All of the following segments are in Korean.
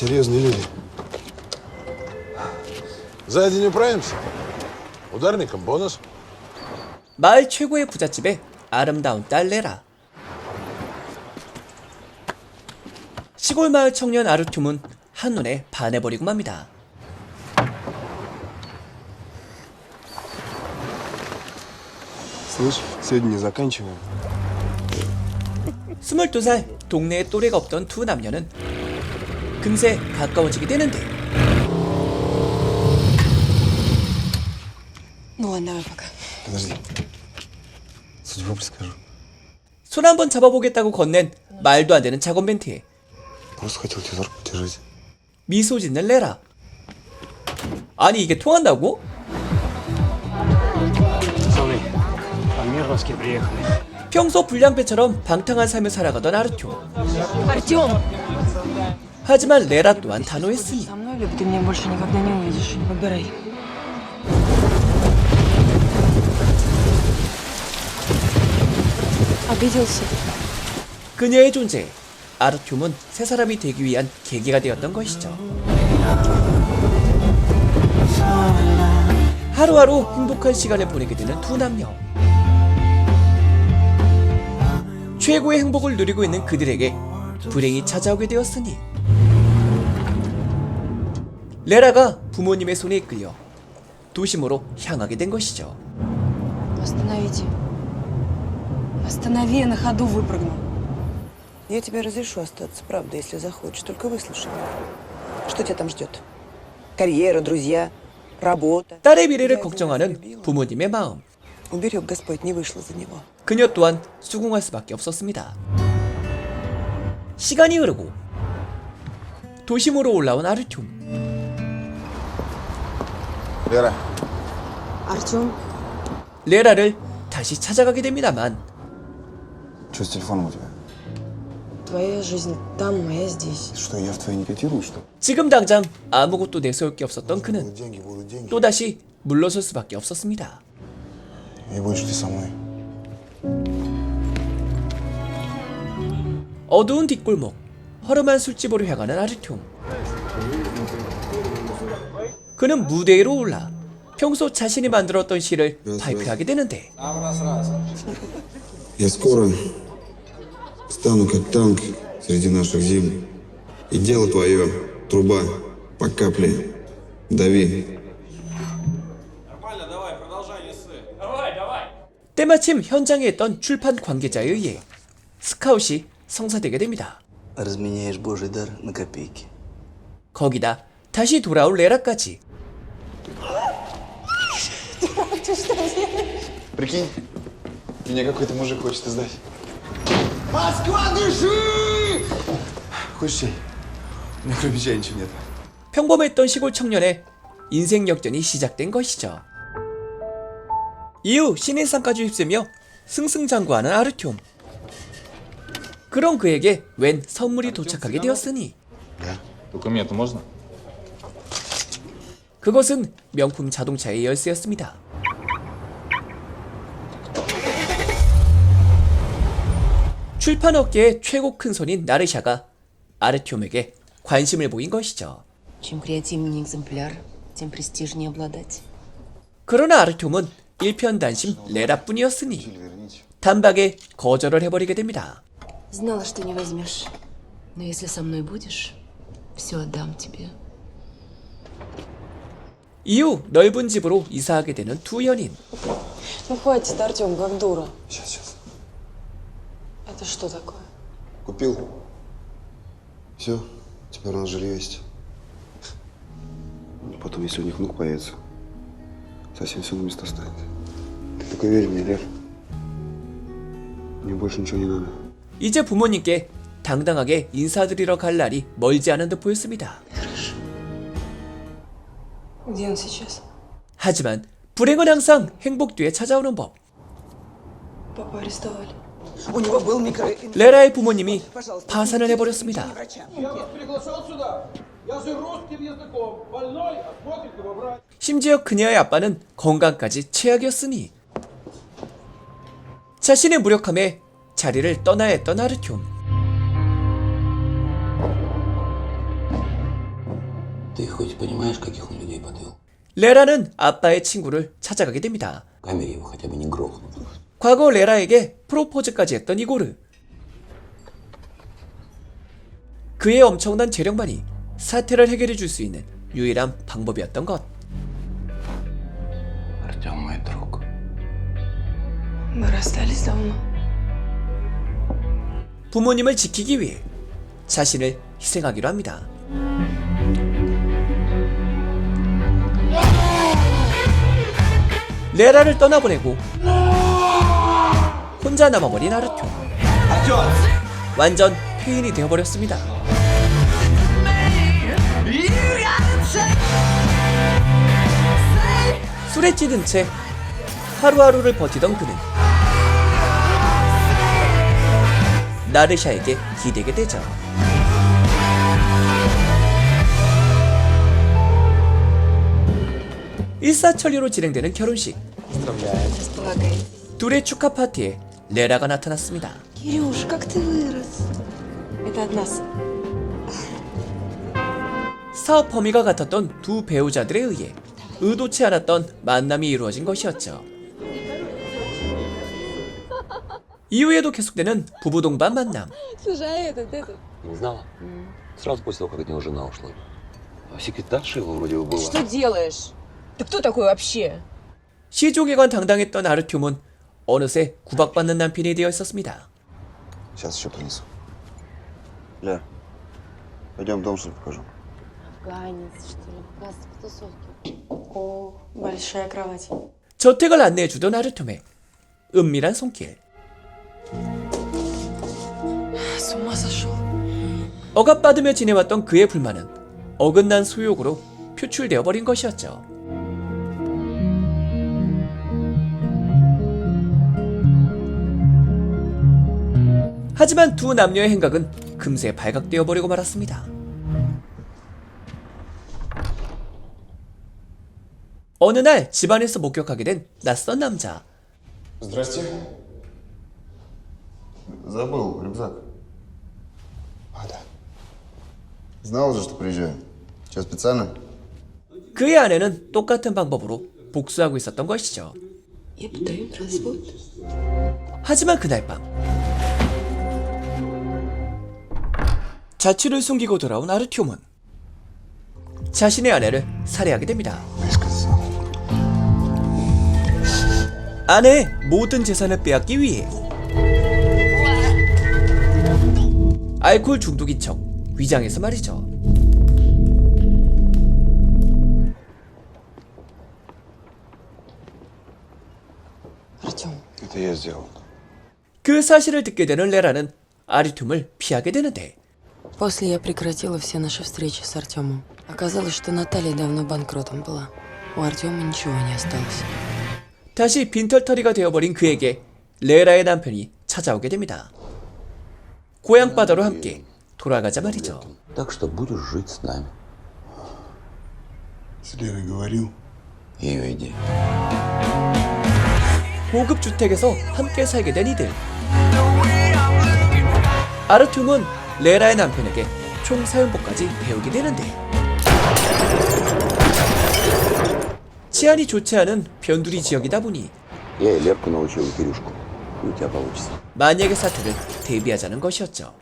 Серьезные люди. За день управимся. Ударником бонус. 마을 최고의 부잣집의 아름다운 딸 레라. 시골 마을 청년 아르툼은 한눈에 반해버리고 맙니다. Слышь, сегодня не заканчиваем. 22살 동네에 또래가 없던 두 남녀는 금세 가까워지게 되는데 Ну ладно, давай пока. Подожди. Судьбу предскажу. 손 한번 잡아보겠다고 건넨 말도 안 되는 작업 멘트에 Просто хотел тебе за руку держать. 미소 짓는 레라. 아니 이게 통한다고? Пацаны, там Мирновские приехали. 평소 불량배처럼 방탕한 삶을 살아가던 아르투. Артем! 하지만 레라 또한 단호했으니 그녀의 존재 아르툼은 세 사람이 되기 위한 계기가 되었던 것이죠. 하루하루 행복한 시간을 보내게 되는 두 남녀. 최고의 행복을 누리고 있는 그들에게 불행이 찾아오게 되었으니 레라가 부모님의 손에 이끌려 도심으로 향하게 된 것이죠. Остановите. Останови, я на ходу выпрыгну. Я тебе разрешу остаться, правда, если захочешь. Только выслушай. Что тебя там ждет? Карьера, друзья, работа. 딸의 미래를 걱정하는 부모님의 마음. Уберег Господь, не вышло за него. 그녀 또한 수긍할 수밖에 없었습니다. 시간이 흐르고 도심으로 올라온 아르툼. Лера, Артем? 레라를 다시 찾아가게 됩니다만 Что с телефоном у тебя? Твоя жизнь там, моя здесь. Что, я в твоей не котирую, что ли? 지금 당장 아무것도 내세울 게 없었던 그는 Будут деньги, будут деньги. 또다시 물러설 수밖에 없었습니다. И будешь ты со мной. 어두운 뒷골목, 허름한 술집으로 향하는 아르툼. 그는 무대 위로 올라 평소 자신이 만들었던 시를 발표하게 되는데 Я скоро стану как танк среди наших зим. И дело твое, труба, по капле, дави. 때마침 현장에 있던 출판 관계자에 의해 스카웃이 성사되게 됩니다. Разменяешь Божий дар на копейки. 거기다 다시 돌아올 레라까지 Прикинь, меня какой-то мужик хочет издать. Москва, дыши! Хочешь чай? У меня кроме чая ничего нет. 평범했던 시골 청년의 인생 역전이 시작된 것이죠. 이후 신인상까지 휩쓰며 승승장구하는 아르튬. 그런 그에게 웬 선물이 도착하게 되었으니 Документы можно? 그것은 명품 자동차의 열쇠였습니다. 출판 업계의 최고 큰 손인 나르샤가 아르티움에게 관심을 보인 것이죠. Чем креативнее экземпляр, тем престижнее обладать. 그러나 아르티움은 일편단심 레라뿐이었으니 단박에 거절을 해버리게 됩니다. Знала, что не возьмешь. Но если со мной будешь, все отдам тебе. 이후 넓은 집으로 이사하게 되는 두 연인. Ну хватит, Артем, как дура. Сейчас, сейчас. Это что такое? Купил. Все, теперь у нас жилье есть. Потом, если у них внук появится, совсем все на место станет. Ты только верь мне, Лер. Мне больше ничего не надо. 이제 부모님께 당당하게 인사드리러 갈 날이 멀지 않은 듯 보였습니다. Где он сейчас? 하지만 불행은 항상 행복 뒤에 찾아오는 법. Папа арестовали. 레라의 부모님이 파산을 해버렸습니다. 심지어 그녀의 아빠는 건강까지 최악이었으니 자신의 무력함에 자리를 떠나야 했던 아르티움. 레라는 아빠의 친구를 찾아가게 됩니다. 과거 레라에게 프로포즈까지 했던 이고르. 그의 엄청난 재력만이 사태를 해결해 줄 수 있는 유일한 방법이었던 것. 부모님을 지키기 위해 자신을 희생하기로 합니다. 레라를 떠나보내고 혼자 남아버린 아르토. 완전 폐인이 되어버렸습니다. 술에 찌든 채 하루하루를 버티던 그는 나르샤에게 기대게 되죠. 일사천리로 진행되는 결혼식. 둘의 축하 파티에 레라가 나타났습니다. Кирюш, как ты вырос. Это от нас. 사업 범위가 같았던 두 배우자들에 의해 의도치 않았던 만남이 이루어진 것이었죠. 이후에도 계속되는 부부 동반 만남. Слушай, а этот, этот. Не знала? Сразу после того, как от него жена ушла. А секретарша его вроде бы была. Что делаешь? Ты кто такой вообще? 시조개관 당당했던 아르튠은 어느새 구박받는 남편이 되어 있었습니다. Сейчас еще принесу. Ля, пойдем дом, что ли, покажу. Афганец, что ли, показывается по тусовке. О, большая кровать. 저택을 안내해주던 아르튠의 은밀한 손길. С ума сошел. 억압받으며 지내왔던 그의 불만은 어긋난 소욕으로 표출되어 버린 것이었죠. 하지만 두 남녀의 행각은 금세 발각되어 버리고 말았습니다. 어느 날 집안에서 목격하게 된 낯선 남자. Здрасте. Забыл рюкзак. А, да. Знал же, что приезжаю. Что, специально? 그의 아내는 똑같은 방법으로 복수하고 있었던 것이죠. Я подаю на развод. 하지만 그날 밤 자취를 숨기고 돌아온 아르티움은 자신의 아내를 살해하게 됩니다. 아내의 모든 재산을 빼앗기 위해 알코올 중독인 척 위장해서 말이죠. 그렇죠. 그, 그 사실을 듣게 되는 레라는 아리툼을 피하게 되는데 После я прекратила все наши встречи с Артемом. Оказалось, что Наталья давно банкротом была. У Артема ничего не осталось. 다시 빈털터리가 되어버린 그에게 레라의 남편이 찾아오게 됩니다. 고향 바다로 함께 돌아가자 말이죠. Так что будешь жить с нами. С Леной говорил. Ее идея. 고급 주택에서 함께 살게 된 이들. 아르툼은 레라의 남편에게 총 사용법까지 배우게 되는데 치안이 좋지 않은 변두리 지역이다 보니 만약의 사태를 대비하자는 것이었죠.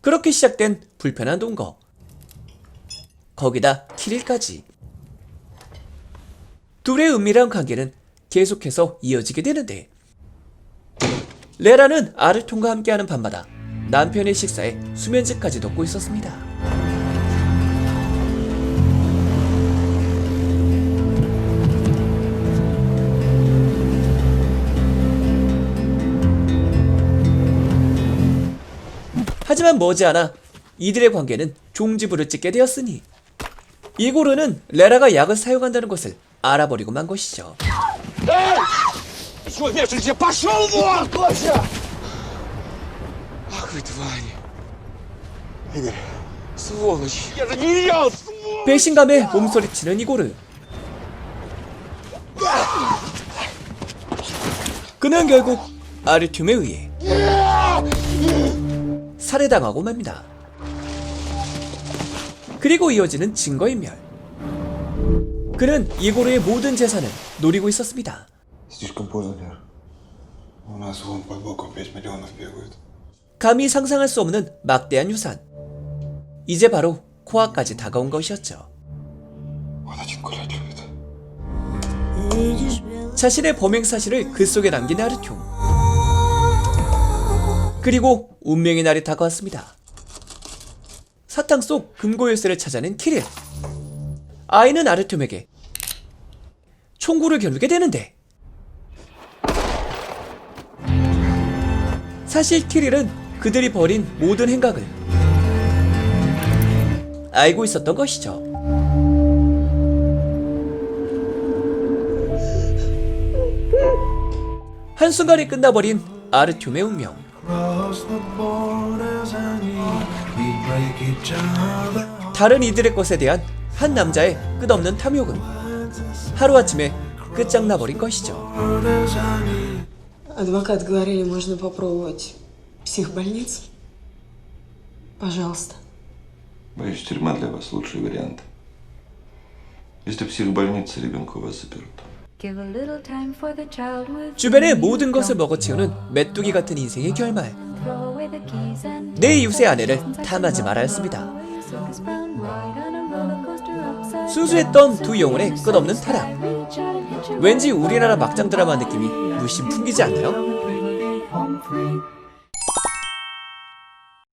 그렇게 시작된 불편한 동거. 거기다 키릴까지. 둘의 은밀한 관계는 계속해서 이어지게 되는데 레라는 아르톤과 함께하는 밤마다 남편의 식사에 수면제까지 넣고 있었습니다. 하지만 머지않아 이들의 관계는 종지부를 찍게 되었으니 이고르는 레라가 약을 사용한다는 것을 알아버리고 만 것이죠. 배신감에 몸소리치는 이고르. 그는 결국 아르튠에 의해 살해당하고 맙니다. 그리고 이어지는 증거인멸. 그는 이고르의 모든 재산을 노리고 있었습니다. Слишком поздно, Лер. У нас вон под боком 5 миллионов бегают. 감히 상상할 수 없는 막대한 유산. 이제 바로 코앞까지 다가온 것이었죠. Он один гулять любит. 자신의 범행 사실을 글 속에 남긴 아르툑. 그리고 운명의 날이 다가왔습니다. 사탕 속 금고 열쇠를 찾아낸 키릴. 아이는 아르툑에게 총구를 겨누게 되는데 사실 키릴은 그들이 벌인 모든 행각을 알고 있었던 것이죠. 한순간에 끝나버린 아르툑의 운명. 다른 이들의 것에 대한 한 남자의 끝없는 탐욕은 하루아침에 끝장나버린 것이죠. Адвокат говорили, можно попробовать психбольницу. Пожалуйста. Боюсь, тюрьма для вас лучший вариант. Если психбольница, ребенка у вас заперут. 주변의 모든 것을 먹어치우는 메뚜기 같은 인생의 결말. 내 이웃의 아내를 탐하지 말아 했습니다. 순수했던 두 영혼의 끝없는 타락. 왠지 우리나라 막장 드라마 느낌이 물씬 풍기지 않나요?